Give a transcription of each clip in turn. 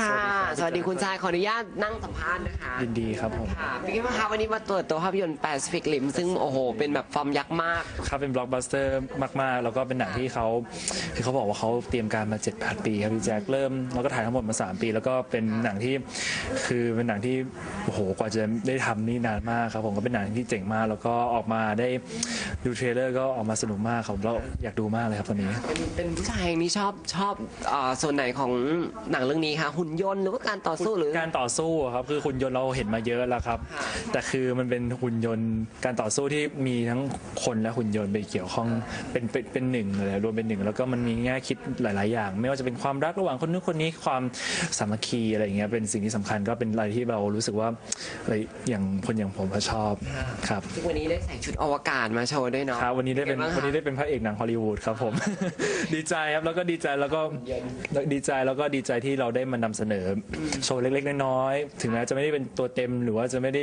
ค่ะ สสวัวัสสดีดีครับคุณชายขออนุญาตนั่งสัมภาษณ์นะคะยินดีครับผม ค่ะเป็นไงบ้างคะวันนี้มาตรวจตัวภาพยนตร์ Pacific Rim ซึ่งโอ้โห เป็นแบบฟอร์มยักษ์มาก ครับเป็นบล็อกบัสเตอร์มาก ๆ แล้วก็เป็นหนังที่เขาคือเขาบอกว่าเขาเตรียมการมา7 8ปี ครับพี่แจ็คเริ่มแล้วก็ถ่ายทั้งหมดมา 3 ปี แล้วก็เป็นหนังที่คือเป็นหนังที่โอ้โหกว่าจะได้ทำนี่นานมากครับผมก็เป็นหนังที่เจ๋งมาก แล้วก็ออกมาได้ดูเทรลเลอร์ก็ออกมาสนุกมากครับแล้วอยากดูมากเลยครับตอนนี้ เป็นเป็นผู้ชายนี่ชอบชอบเอ่อส่วนไหนของหนังเรื่องนี้คะหุ่นยนต์หรือว่าการต่อสู้หรือ การต่อสู้อะครับคือหุ่นยนต์เราเห็นมาเยอะแล้วครับค่ะแต่คือมันเป็นหุ่นยนต์การต่อสู้ที่มีทั้งคนและหุ่นยนต์ไปเกี่ยวข้องเป็นเป็นเป็นหนึ่งเลยรวมเป็นหนึ่งแล้วก็มันมีแง่คิดหลาย ๆ อย่าง ไม่ว่าจะเป็นความรักระหว่างคนนู้นคนนี้ความสามัคคีอะไรอย่างเงี้ยเป็นสิ่งที่สำคัญก็เป็นอะไรที่เรารู้สึกว่าอะไรอย่างคนอย่างผมก็ชอบครับซึ่งวันนี้ได้ใส่ชุดอวกาศมาโชว์ด้วยเนาะครับวันนี้ได้เป็นไงบ้างคะวันนี้ได้เป็นพระเอกหนังฮอลลีวูดครับผม ดีใจครับแล้วก็ดีใจแล้วก็ดีใจแล้วก็ดีใจที่เราได้มานำเสนอโชว์เล็กๆน้อยๆถึงแม้จะไม่ได้เป็นตัวเต็มหรือว่าจะไม่ได้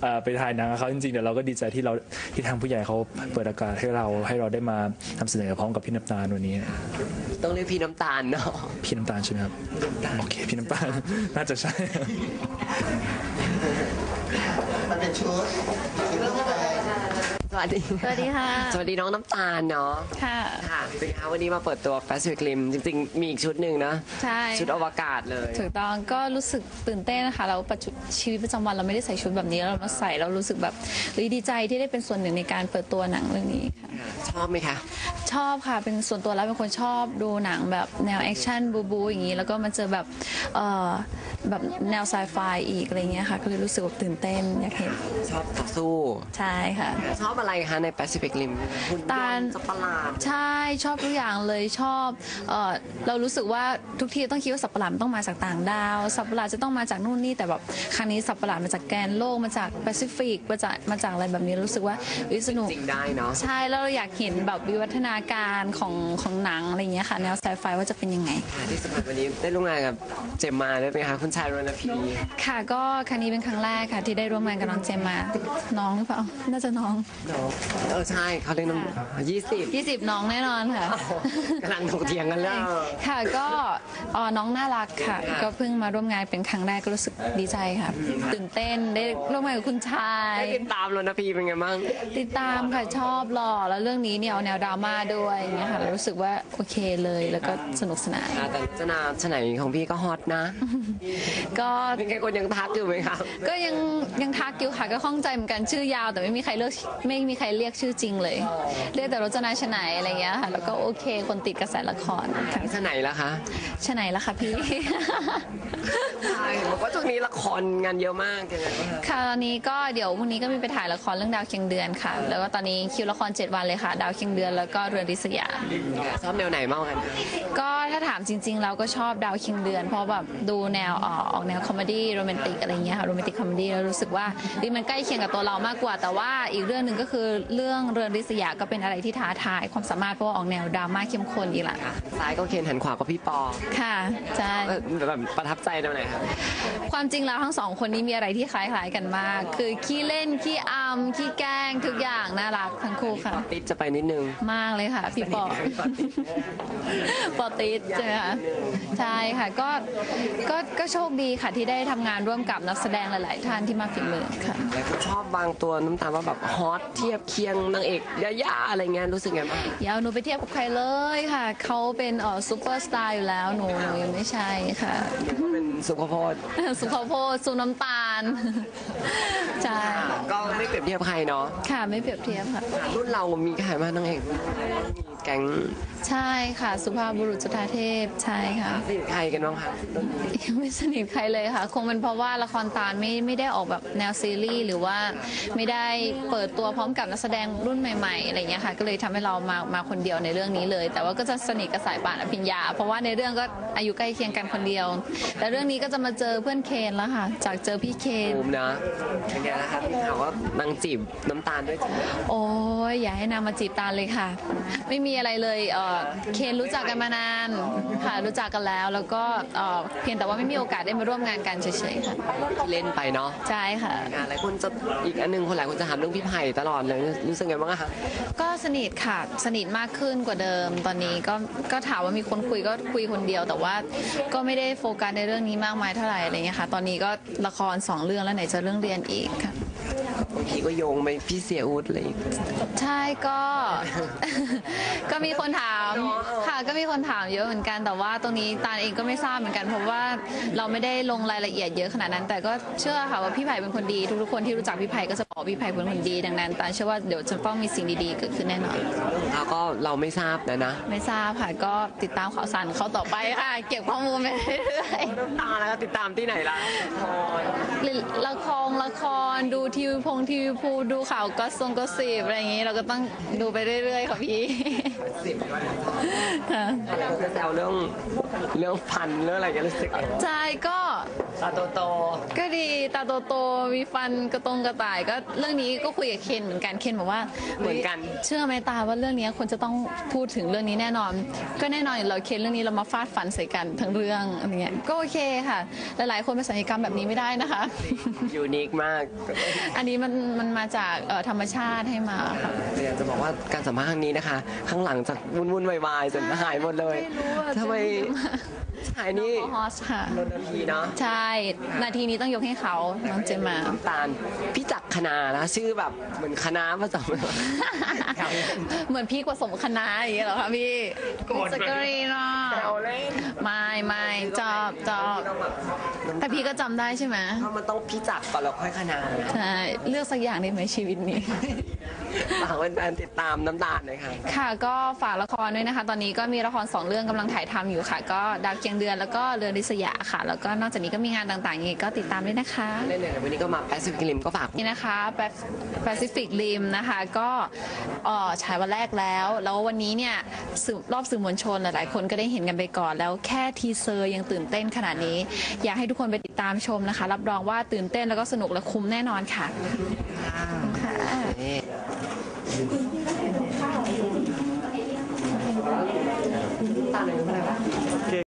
เอ่อไปถ่ายหนังกับเขาจริงๆแต่เราก็ดีใจที่เราที่ทางผู้ใหญ่เขาเปิดโอกาสให้เราให้เราได้มานำเสนอพร้อมกับพี่น้ำตาลวันนี้ ต้องเรียกพี่น้ำตาลเนาะพี่น้ำตาลใช่ไหมครับโอเคพี่น้ำตาล น่าจะใช่ มันเป็นชุดชุดนักแสดงส วัสดีสวัสดีค่ะ สวัสดีน้องน้ำตาลเนาะ ค่ะ ค่ะเป็นไงคะวันนี้มาเปิดตัว Pacific Rim จริงๆ มีอีกชุดหนึ่งนะ ใช่ ชุดอวกาศเลย ถูกต้องก็รู้สึกตื่นเต้นนะคะ เราปัจจุชีวิตประจำวันเราไม่ได้ใส่ชุดแบบนี้แล้วเรามาใส่เรารู้สึกแบบเฮ้ยดีใจที่ได้เป็นส่วนหนึ่งในการเปิดตัวหนังเรื่องนี้ค่ะ ชอบไหมคะชอบค่ะเป็นส่วนตัวแล้วเป็นคนชอบดูหนังแบบแนวแอคชั่นบูบูอย่างนี้แล้วก็มันเจอแบบเอ่อแบบแนวไซไฟอีกอะไรเงี้ยค่ะ ก็เลยรู้สึกว่าตื่นเต้นอยากเห็นชอบต่อสู้ ใช่ค่ะ ชอบอะไรคะใน Pacific Rim หุ่นยตาลนต์สัตว์ประหลาดใช่ชอบทุกอย่างเลยชอบเออเรารู้สึกว่าทุกทีต้องคิดว่าสัตว์ประหลาดมันต้องมาจากต่างดาว สัตว์ประหลาดจะต้องมาจากนู่นนี่แต่แบบครั้งนี้สัตว์ประหลาดมาจากแกนโลกมาจากแปซิฟิกมาจากมาจากอะไรแบบนี้รู้สึกว่าวิสนุก จริงได้เนาะ ใช่แล้วเราอยากเห็นแบบวิวัฒนาการของของหนังอะไรอย่างเงี้ยค่ะแนวไซไฟว่าจะเป็นยังไงค่ะที่สำคัญวันนี้ได้ร่วมงานกับเจมมาด้วยไหมคะคุณชายรณพีค่ะก็ครั้งนี้เป็นครั้งแรกค่ะ ที่ได้ร่วมงานกับน้องเจมมาน้องหรือเปล่าน่าจะน้องเนาะเออใช่เขาเรียกน้องยี่สิบ 20 น้องแน่นอนค่ะ กำลังถกเถียงกันแล้ว ค่ะก็เอ่อน้องน่ารักค่ะ ก็เพิ่งมาร่วมงานเป็นครั้งแรกก็รู้สึกดีใจค่ะ ตื่นเต้นได้ร่วมงานกับคุณชาย ได้ติดตามรณพีเป็นไงบ้าง ติดตามค่ะชอบหล่อแล้วเรื่องนี้เนี่ยเอาแนวดราม่าด้วยอย่างเงี้ยค่ะรู้สึกว่าโอเคเลยแล้วก็สนุกสนาน แต่ชนาชไหนของพี่ก็ฮอตนะก็เป็นไงคนยังทักอยู่ไหมคะก็ยังยังทักอยู่ค่ะก็ข้องใจเหมือนกันชื่อยาว แต่ไม่มีใครเลือกไม่มีใครเรียกชื่อจริงเลย เรียกแต่รจนาชไหนอะไรเงี้ยค่ะแล้วก็โอเคคนติดกระแสละครค่ะชไหนล่ะคะชไหนล่ะคะพี่ ใช่บอกว่าช่วงนี้ละครงานเยอะมากยังไงบ้างคะค่ะตอนนี้ก็เดี๋ยวพรุ่งนี้ก็มีไปถ่ายละครเรื่องดาวเคียงเดือนค่ะ แล้วก็ตอนนี้คิวละคร 7 วันเลยค่ะ ดาวเคียงเดือนแล้วก็เรือนริษยา ชอบแนวไหนมากกว่ากันก็ถ้าถามจริง ๆ เราก็ชอบดาวเคียงเดือน เพราะแบบดูแนวออกออกแนวคอมเมดี้โรแมนติกอะไรเงี้ยค่ะโรแมนติกคอมเมดี้แล้วรู้สึกว่าเฮ้ยมันใกล้เคียงกับตัวเรามากกว่า แต่ว่าอีกเรื่องหนึ่งก็คือเรื่องเรือนริษยาก็เป็นอะไรที่ท้าทายความสามารถเพราะว่าออกแนวดราม่าเข้มข้นอีกละค่ะซ้ายก็เคนหันขวาก็พี่ปอค่ะใช่เออแบบประทับใจตรงไหนครับความจริงแล้วทั้งสองคนนี้มีอะไรที่คล้ายๆกันมาก คือขี้เล่นขี้อำขี้แกล้งทุกอย่างน่ารักทั้งคู่ค่ะ ติดจะไปนิดนึง มากเลยค่ะพี่ปอปอติสใช่ไหมคะใช่ค่ะก็ก็ก็โชคดีค่ะที่ได้ทำงานร่วมกับนักแสดงหลาย ๆ ท่านที่มาฝีมือค่ะหลายคนชอบบางตัวน้ำตาลว่าแบบฮอตเทียบเคียงนางเอกยาๆอะไรเงี้ยรู้สึกไงบ้างอย่าเอาหนูไปเทียบกับใครเลยค่ะ เขาเป็นเอ่อซูเปอร์สตาร์อยู่แล้วหนูหนูยังไม่ใช่ค่ะ เป็นสุขภพสุข้าวโพดสุน้ำตาล ใช่ก็ไม่เปรียบเทียบใครเนาะค่ะไม่เปรียบเทียบค่ะ รุ่นเรามีใครบ้างนางเอกมีแก๊งใช่ค่ะ สุภาพบุรุษจุฑาเทพใช่ค่ะสนิทใครกันบ้างคะยังไม่สนิทใครเลยค่ะ คงเป็นเพราะว่าละครตาลไม่ไม่ได้ออกแบบแนวซีรีส์หรือว่าไม่ได้เปิดตัวพร้อมกับนักแสดงรุ่นใหม่ๆอะไรอย่างเงี้ยค่ะ ก็เลยทำให้เรามามาคนเดียวในเรื่องนี้เลย แต่ว่าก็จะสนิทกับสายป่านอภิญญา เพราะว่าในเรื่องก็อายุใกล้เคียงกันคนเดียว แต่เรื่องนี้ก็จะมาเจอเพื่อนเคนแล้วค่ะ จากเจอพี่เคคนภูมินะเป็นไงนะคะพี่ข่าวว่านางจีบน้ำตาลด้วยจริงไหมโอ้ยอย่าให้นางมาจีบตาลเลยค่ะ ไม่มีอะไรเลยเอ่อเคนรู้จักกันมานานค่ะรู้จักกันแล้ว แล้วก็เอ่อเพียงแต่ว่าไม่มีโอกาสได้มาร่วมงานกันเฉยๆค่ะที่เล่นไปเนาะใช่ค่ะ งานหลายคนจะอีกอันหนึงคนหลายคนจะถามเรื่องพี่ไผ่ตลอดเลยรู้สึกไงบ้างอะคะก็สนิทค่ะสนิทมากขึ้นกว่าเดิม ตอนนี้ก็ก็ถามว่ามีคนคุยก็คุยคนเดียว แต่ว่าก็ไม่ได้โฟกัสในเรื่องนี้มากมายเท่าไหร่อะไรเงี้ยค่ะ ตอนนี้ก็ละครสองเรื่องแล้วไหนจะเรื่องเรียนอีกค่ะบางทีก็โยงไปพี่เสียอุดอะไรอย่างเลย ใช่ก็ ก็มีคนถามค่ะก็มีคนถามเยอะเหมือนกันแต่ว่าตรงนี้ตาลเองก็ไม่ทราบเหมือนกันเพราะว่าเราไม่ได้ลงรายละเอียดเยอะขนาดนั้น แต่ก็เชื่อค่ะว่าพี่ไผ่เป็นคนดี ทุกๆคนที่รู้จักพี่ไผ่ก็จะบอกว่าพี่ไผ่เป็นคนดีดังนั้นตาลเชื่อว่าเดี๋ยวจะต้องมีสิ่งดีๆเกิดขึ้นแน่นอนแล้วก็เราไม่ทราบนะนะ ไม่ทราบค่ะก็ติดตามข่าวสารเขาต่อไปค่ะ เก็บข้อมูลไปเรื่อยน้ำตาแล้วก็ติดตามที่ไหนล่ะละครละครดูทีวีพงทีวีพูดูข่าวก็ทรงก็สิบอะไรอย่างนี้ เราก็ต้องดูไปเรื่อยๆค่ะพี่ สิบค่ะ แล้วก็จะแซวเรื่องเรื่องฟันเรื่องอะไรกันรู้สึกใช่ก็ ตาโตโตก็ดีตาโตๆมีฟันกระตรงกระต่ายก็เรื่องนี้ก็คุยกับเคนเหมือนกันเคนบอกว่าเหมือนกัน เชื่อไหมตาว่าเรื่องนี้คนจะต้องพูดถึงเรื่องนี้แน่นอน ก็แน่นอนอยู่แล้วเคนเรื่องนี้เรามาฟาดฟันใส่กันทั้งเรื่องอะไรเงี้ยก็โอเคค่ะ หลายๆ คนเป็นสัญญกรรมแบบนี้ไม่ได้นะคะ ยูนิคมากอันนี้มันมันมาจากเอ่อธรรมชาติให้มาค่ะอยากจะบอกว่าการสัมภาษณ์ครั้งนี้นะคะ ข้างหลังจากวุ่นวุ่นๆวายๆจนหายหมดเลยไม่รู้อะทำไมหายนี่ฮอสค่ะรถนาทีเนาะ ใช่นาทีนี้ต้องยกให้เขาน้องเจมมาน้ำตาลพี่จักรคณานะชื่อแบบเหมือนคณะผสม เหมือนพี่ผสมคณะอย่างเงี้ยเหรอคะพี่สกรีนอะเราเล่นไม่ไม่จอบจอบแต่พี่ก็จำได้ใช่ไหมเพราะมันต้องพี่จักรก่อนแล้วค่อยคณาใช่เลือกสักอย่างได้ไหมชีวิตนี้ ฝากแฟนๆติดตามน้ำตาลหน่อยค่ะ ค่ะก็ฝากละครด้วยนะคะ ตอนนี้ก็มีละครสองเรื่องกำลังถ่ายทำอยู่ค่ะ ก็ดาวเคียงเดือนแล้วก็เรือนริษยาค่ะ แล้วก็นอกจากนี้ก็มีงานต่างๆอย่างนี้ก็ติดตามด้วยนะคะ เล่นเลยวันนี้ก็มาแปซิฟิกริมก็ฝาก นี่นะคะแปซิฟิกริมนะคะก็เอ่อฉายวันแรกแล้ว แล้ววันนี้เนี่ยสื่อรอบสื่อมวลชนหลายๆคนก็ได้เห็นกันไปก่อน แล้วแค่ทีเซอร์ยังตื่นเต้นขนาดนี้ อยากให้ทุกคนไปติดตามชมนะคะ รับรองว่าตื่นเต้นแล้วก็สนุกและคุ้มแน่นอนค่ะค่ะนี่